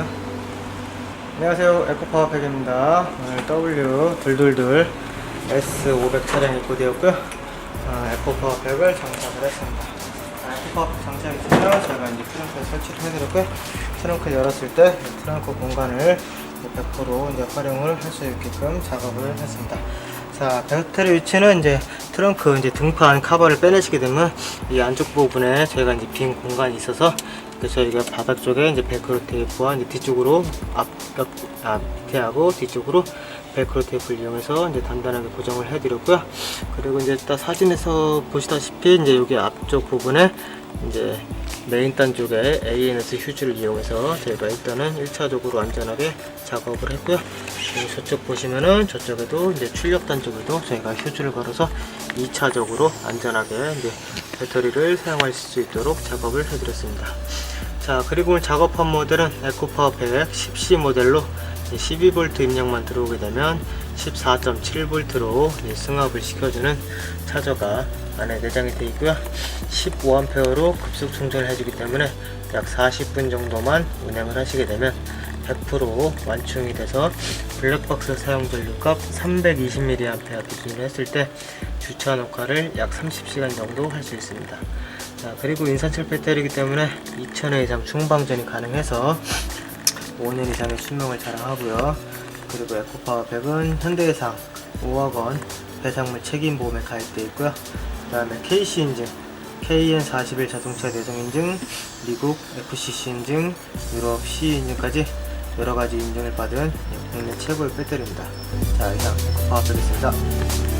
어? 안녕하세요. 에코파워 팩입니다. 오늘 W 둘둘둘 S500 차량 입고되었고요. 어, 에코파워 팩을 장착을 했습니다. 자, 에코파워 팩 장착이 되면 제가 이제 트렁크에 설치를 해드렸고요. 트렁크 열었을 때 트렁크 공간을 100% 이제 활용을 할 수 있게끔 작업을 했습니다. 자, 배터리 위치는 이제 트렁크 이제 등판 카바를 빼내시게 되면 이 안쪽 부분에 저희가 이제 빈 공간이 있어서 그래서 저희가 바닥 쪽에 이제 벨크로 테이프와 이제 뒤쪽으로 앞, 앞, 아, 밑에하고 뒤쪽으로 벨크로 테이프를 이용해서 이제 단단하게 고정을 해드렸고요. 그리고 이제 일단 사진에서 보시다시피 이제 여기 앞쪽 부분에 이제 메인 단 쪽에 ANS 휴즈를 이용해서 저희가 일단은 1차적으로 안전하게 작업을 했고요. 저쪽 보시면은 저쪽에도 이제 출력단 쪽에도 저희가 휴즈를 걸어서 2차적으로 안전하게 이제 배터리를 사용할 수 있도록 작업을 해드렸습니다. 자 그리고 작업한 모델은 에코파워 100 10C 모델로 12V 입력만 들어오게 되면 14.7V로 승합을 시켜주는 차저가 안에 내장이 되어 있고요 15A로 급속 충전을 해주기 때문에 약 40분 정도만 운행을 하시게 되면 100% 완충이 돼서 블랙박스 사용 전류값 320mAh 기준으로 했을 때 주차 녹화를 약 30시간 정도 할 수 있습니다 자, 그리고 인산철 배터리이기 때문에 2000회 이상 충방전이 가능해서 5년 이상의 수명을 자랑하고요. 그리고 에코파워 100은 현대해상 5억 원 배상물 책임보험에 가입되어 있고요. 그 다음에 KC 인증, KN41 자동차 내성 인증, 미국 FCC 인증, 유럽 C 인증까지 여러가지 인증을 받은 국내 최고의 배터리입니다. 자, 이상 에코파워 100이었습니다.